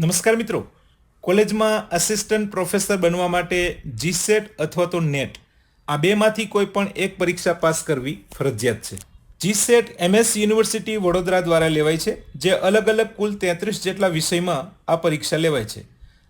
નમસ્કાર મિત્રો. કોલેજમાં આસિસ્ટન્ટ પ્રોફેસર બનવા માટે જીસેટ અથવા તો નેટ આ બેમાંથી કોઈ પણ એક પરીક્ષા પાસ કરવી ફરજિયાત છે. જીસેટ એમએસ યુનિવર્સિટી વડોદરા દ્વારા લેવાય છે, જે અલગ અલગ કુલ તેત્રીસ જેટલા વિષયમાં આ પરીક્ષા લેવાય છે.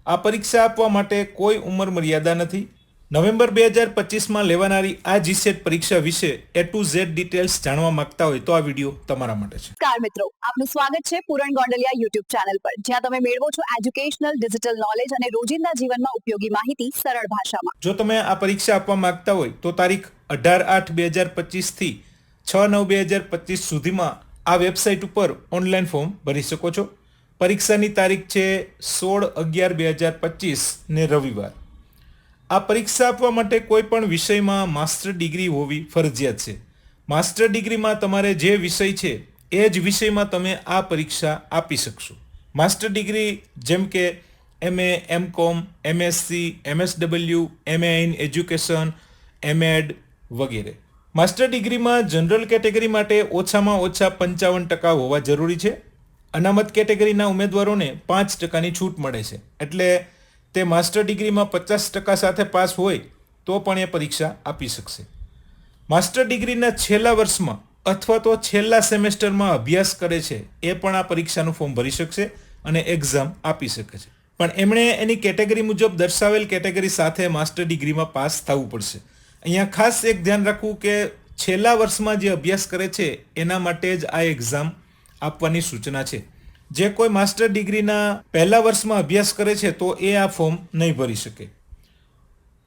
આ પરીક્ષા આપવા માટે કોઈ ઉંમર મર્યાદા નથી નવેમ્બર બે હજાર પચીસમાં લેવાનારી આ જીસેટ પરીક્ષા વિશે એ ટુ ઝેડ ડિટેલ્સ જાણવા માંગતા હોય તો આ વીડિયો તમારા માટે છે. કાર મિત્રો આપનું સ્વાગત છે પૂરણ ગોંડલિયા યુટ્યુબ ચેનલ પર જ્યાં તમે મેળવો છો એજ્યુકેશનલ ડિજિટલ નોલેજ અને રોજિંદા જીવનમાં ઉપયોગી માહિતી સરળ ભાષામાં. જો તમે આ પરીક્ષા આપવા માંગતા હોય તો તારીખ અઢાર આઠ બે હજાર પચીસથી છ નવ બે હજાર પચીસ સુધીમાં આ વેબસાઇટ ઉપર ઓનલાઈન ફોર્મ ભરી શકો છો. પરીક્ષાની તારીખ છે સોળ અગિયાર બે હજાર પચીસ ને રવિવાર. આ પરીક્ષા આપવા માટે કોઈ પણ વિષયમાં માસ્ટર ડિગ્રી હોવી ફરજિયાત છે. માસ્ટર ડિગ્રીમાં તમારે જે વિષય છે, એ જ વિષયમાં તમે આ પરીક્ષા આપી શકશો. માસ્ટર ડિગ્રી જેમ કે M com MSc, MSW, MA in education, MEd વગેરે. માસ્ટર ડિગ્રીમાં જનરલ કેટેગરી માટે ઓછામાં ઓછા પંચાવન ટકા હોવા જરૂરી છે. અનામત કેટેગરીના ઉમેદવારોને પાંચ ટકાની છૂટ મળે છે. એટલે તે માસ્ટર ડિગ્રીમાં પચાસ ટકા સાથે પાસ હોય, તો પણ એ પરીક્ષા આપી શકશે. માસ્ટર ડિગ્રીના છેલ્લા વર્ષમાં અથવા તો છેલ્લા સેમેસ્ટરમાં અભ્યાસ કરે છે, એ પણ આ પરીક્ષાનું ફોર્મ ભરી શકશે અને એક્ઝામ આપી શકે છે. પણ એમણે એની કેટેગરી મુજબ દર્શાવેલ કેટેગરી સાથે માસ્ટર ડિગ્રીમાં પાસ થવું પડશે. અહીંયા ખાસ એક ધ્યાન રાખવું કે છેલ્લા વર્ષમાં જે અભ્યાસ કરે છે, એના માટે જ આ એક્ઝામ આપવાની સૂચના છે. જે કોઈ માસ્ટર ડિગ્રીના પહેલા વર્ષમાં અભ્યાસ કરે છે, તો એ આ ફોર્મ નહીં ભરી શકે.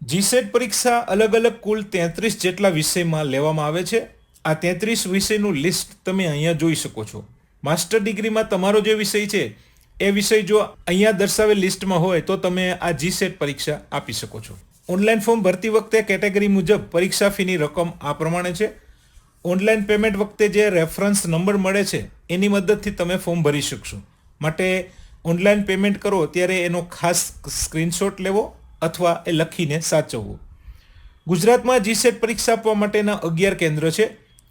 જીસેટ પરીક્ષા અલગ અલગ કુલ તેત્રીસ જેટલા વિષયમાં લેવામાં આવે છે. આ તેત્રીસ વિષયનું લિસ્ટ તમે અહીંયા જોઈ શકો છો. માસ્ટર ડિગ્રીમાં તમારો જે વિષય છે, એ વિષય જો અહીંયા દર્શાવેલ લિસ્ટમાં હોય, તો તમે આ જીસેટ પરીક્ષા આપી શકો છો. ઓનલાઈન ફોર્મ ભરતી વખતે કેટેગરી મુજબ પરીક્ષા ફીની રકમ આ પ્રમાણે છે. ઓનલાઈન પેમેન્ટ વખતે જે રેફરન્સ નંબર મળે છે એની મદદથી તમે ફોર્મ ભરી શકશો. માટે ઓનલાઈન પેમેન્ટ કરો ત્યારે એનો ખાસ સ્ક્રીનશોટ લેવો અથવા એ લખીને સાચવવો. ગુજરાતમાં જીસેટ પરીક્ષા આપવા માટેના અગિયાર કેન્દ્ર છે.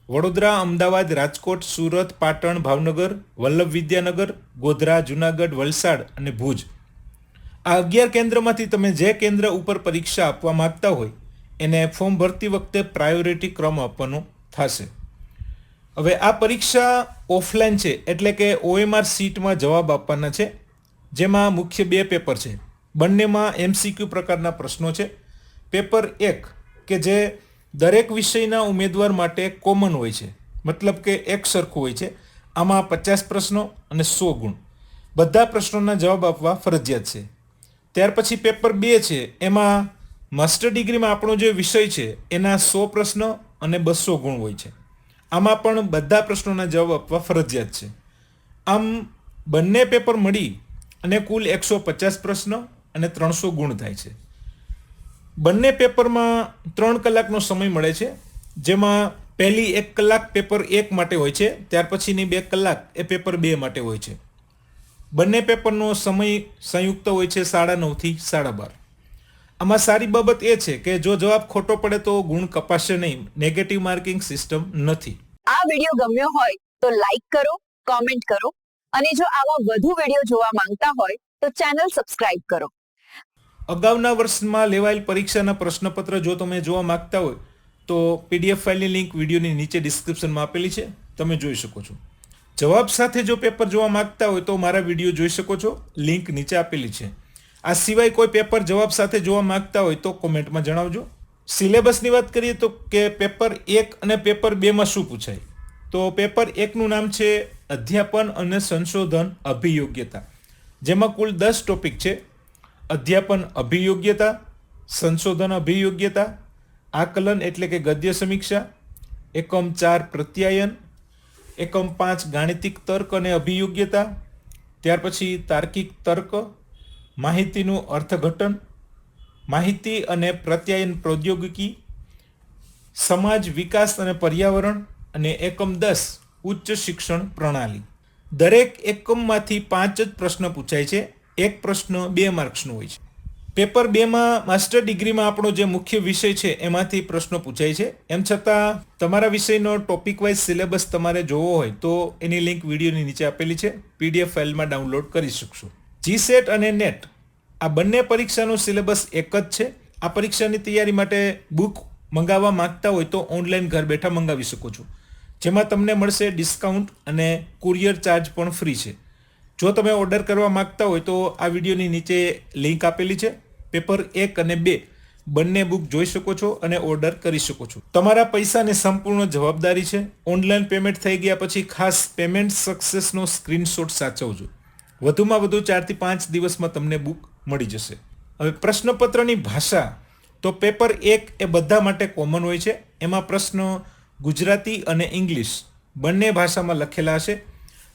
વડોદરા, અમદાવાદ, રાજકોટ, સુરત, પાટણ, ભાવનગર, વલ્લભ વિદ્યાનગર, ગોધરા, જુનાગઢ, વલસાડ અને ભુજ. આ અગિયાર કેન્દ્રમાંથી તમે જે કેન્દ્ર ઉપર પરીક્ષા આપવા માંગતા હોય, એને ફોર્મ ભરતી વખતે પ્રાયોરિટી ક્રમ આપવાનો થશે. હવે આ પરીક્ષા ઓફલાઈન છે, એટલે કે ઓએમઆર સીટમાં જવાબ આપવાના છે, જેમાં મુખ્ય બે પેપર છે. બંનેમાં એમસીક્યુ પ્રકારના પ્રશ્નો છે. પેપર એક, કે જે દરેક વિષયના ઉમેદવાર માટે કોમન હોય છે, મતલબ કે એક સરખું હોય છે, આમાં પચાસ પ્રશ્નો અને સો ગુણ. બધા પ્રશ્નોના જવાબ આપવા ફરજિયાત છે. ત્યાર પછી પેપર બે છે, એમાં માસ્ટર ડિગ્રીમાં આપણો જે વિષય છે, એના સો પ્રશ્નો અને બસો ગુણ હોય છે. આમાં પણ બધા પ્રશ્નોના જવાબ આપવા ફરજિયાત છે. આમ બંને પેપર મળી અને કુલ એકસો પચાસ પ્રશ્નો અને ત્રણસો ગુણ થાય છે. બંને પેપરમાં ત્રણ કલાકનો સમય મળે છે, જેમાં પહેલી એક કલાક પેપર એક માટે હોય છે, ત્યાર પછીની બે કલાક એ પેપર બે માટે હોય છે. બંને પેપરનો સમય સંયુક્ત હોય છે સાડા નવથી સાડા બાર. આમાં સારી બાબત એ છે કે જો જવાબ ખોટો પડે તો ગુણ કપાશે નહીં. નેગેટિવ માર્કિંગ સિસ્ટમ નથી. આ વીડિયો ગમ્યો હોય તો લાઈક કરો કોમેન્ટ કરો અને જો આવા વધુ વીડિયો જોવા માંગતા હોય તો ચેનલ સબસ્ક્રાઇબ કરો. અગાઉના વર્ષમાં લેવાયેલ પરીક્ષાના પ્રશ્નપત્ર જો તમે જોવા માંગતા હોય તો પીડીએફ ફાઇલની લિંક વિડીયોની નીચે ડિસ્ક્રિપ્શનમાં આપેલી છે. તમે જોઈ શકો છો. જવાબ સાથે જો પેપર જોવા માંગતા હોય તો મારા વીડિયો જોઈ શકો છો. લિંક નીચે આપેલી છે. આ સિવાય કોઈ પેપર જવાબ સાથે જોવા માંગતા હોય તો કોમેન્ટમાં જણાવજો. સિલેબસની વાત કરીએ તો કે પેપર એક અને પેપર બેમાં શું પૂછાય? તો પેપર એકનું નામ છે અધ્યાપન અને સંશોધન અભિયોગ્યતા. જેમાં કુલ દસ ટોપિક છે. અધ્યાપન અભિયોગ્યતા, સંશોધન અભિયોગ્યતા, આકલન એટલે કે ગદ્ય સમીક્ષા, એકમ ચાર પ્રત્યાયન, એકમ પાંચ ગાણિતિક તર્ક અને અભિયોગ્યતા, ત્યાર પછી તાર્કિક તર્ક માહિતીનું અર્થઘટન, માહિતી અને પ્રત્યાયન પ્રૌદ્યોગિકી, સમાજ વિકાસ અને પર્યાવરણ અને એકમ દસ ઉચ્ચ શિક્ષણ પ્રણાલી. દરેક એકમમાંથી પાંચ જ પ્રશ્ન પૂછાય છે. એક પ્રશ્ન બે માર્ક્સનો હોય છે. પેપર બેમાં માસ્ટર ડિગ્રીમાં આપણો જે મુખ્ય વિષય છે એમાંથી પ્રશ્નો પૂછાય છે. એમ છતાં તમારા વિષયનો ટોપિક વાઇઝ સિલેબસ તમારે જોવો હોય તો એની લિંક વિડીયોની નીચે આપેલી છે. પીડીએફ ફાઇલમાં ડાઉનલોડ કરી શકશો. જીસેટ અને નેટ, આ બંને પરીક્ષાનો સિલેબસ એક જ છે. આ પરીક્ષાની તૈયારી માટે બુક મંગાવવા માંગતા હોય તો ઓનલાઈન ઘર બેઠા મંગાવી શકો છો. જેમાં તમને મળશે ડિસ્કાઉન્ટ અને કુરિયર ચાર્જ પણ ફ્રી છે. જો તમે ઓર્ડર કરવા માંગતા હોય તો આ વિડીયોની નીચે લિંક આપેલી છે. પેપર એક અને બે બંને બુક જોઈ શકો છો અને ઓર્ડર કરી શકો છો. તમારા પૈસાની સંપૂર્ણ જવાબદારી છે. ઓનલાઈન પેમેન્ટ થઈ ગયા પછી ખાસ પેમેન્ટ સક્સેસનો સ્ક્રીનશોટ સાચવજો. વધુમાં વધુ ચારથી પાંચ દિવસમાં તમને બુક મળી જશે. હવે પ્રશ્નપત્રની ભાષા, તો પેપર એક એ બધા માટે કોમન હોય છે. એમાં પ્રશ્નો ગુજરાતી અને ઇંગ્લિશ બંને ભાષામાં લખેલા હશે.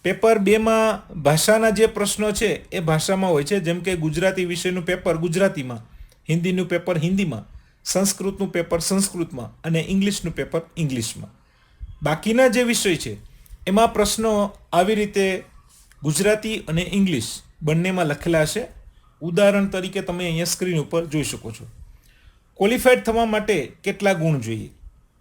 પેપર બેમાં ભાષાના જે પ્રશ્નો છે, એ ભાષામાં હોય છે. જેમ કે ગુજરાતી વિષયનું પેપર ગુજરાતીમાં, હિન્દીનું પેપર હિન્દીમાં, સંસ્કૃતનું પેપર સંસ્કૃતમાં અને ઇંગ્લિશનું પેપર ઇંગ્લિશમાં બાકીના જે વિષય છે, એમાં પ્રશ્નો આવી રીતે ગુજરાતી અને ઇંગ્લિશ બંનેમાં લખેલા છે. ઉદાહરણ તરીકે તમે અહીંયા સ્ક્રીન ઉપર જોઈ શકો છો. ક્વોલિફાઈડ થવા માટે કેટલા ગુણ જોઈએ?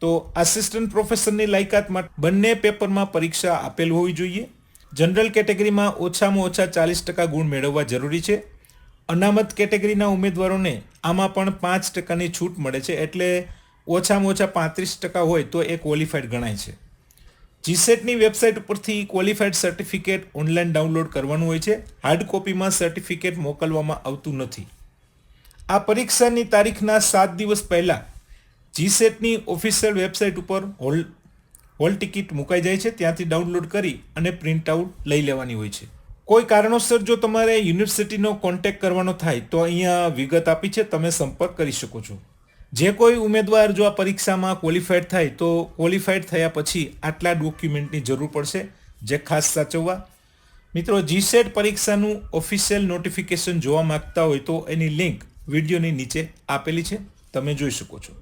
તો આસિસ્ટન્ટ પ્રોફેસરની લાયકાત માટે બંને પેપરમાં પરીક્ષા આપેલ હોવી જોઈએ. જનરલ કેટેગરીમાં ઓછામાં ઓછા ચાલીસ ટકા ગુણ મેળવવા જરૂરી છે. અનામત કેટેગરીના ઉમેદવારોને આમાં પણ પાંચ ટકાની છૂટ મળે છે. એટલે ઓછામાં ઓછા પાંત્રીસ ટકા હોય તો એ ક્વોલિફાઈડ ગણાય છે. જીસેટની વેબસાઇટ ઉપરથી ક્વોલિફાઈડ સર્ટિફિકેટ ઓનલાઈન ડાઉનલોડ કરવાનું હોય છે. હાર્ડ કોપીમાં સર્ટિફિકેટ મોકલવામાં આવતું નથી. આ પરીક્ષાની તારીખના સાત દિવસ પહેલાં જીસેટની ઓફિશિયલ વેબસાઇટ ઉપર હોલ હોલ ટિકિટ મુકાઈ જાય છે. ત્યાંથી ડાઉનલોડ કરી અને પ્રિન્ટ આઉટ લઈ લેવાની હોય છે. કોઈ કારણોસર જો તમારે યુનિવર્સિટીનો કોન્ટેક્ટ કરવાનો થાય તો અહીંયા વિગત આપી છે. તમે સંપર્ક કરી શકો છો. જે કોઈ ઉમેદવાર જો આ પરીક્ષામાં ક્વોલિફાઈડ થાય તો ક્વોલિફાઈડ થયા પછી આટલા ડોક્યુમેન્ટની જરૂર પડશે, જે ખાસ સાચવવા. મિત્રો જીસેટ પરીક્ષાનું ઓફિશિયલ નોટિફિકેશન જોવા માંગતા હોય તો એની લિંક વિડીયોની નીચે આપેલી છે. તમે જોઈ શકો છો.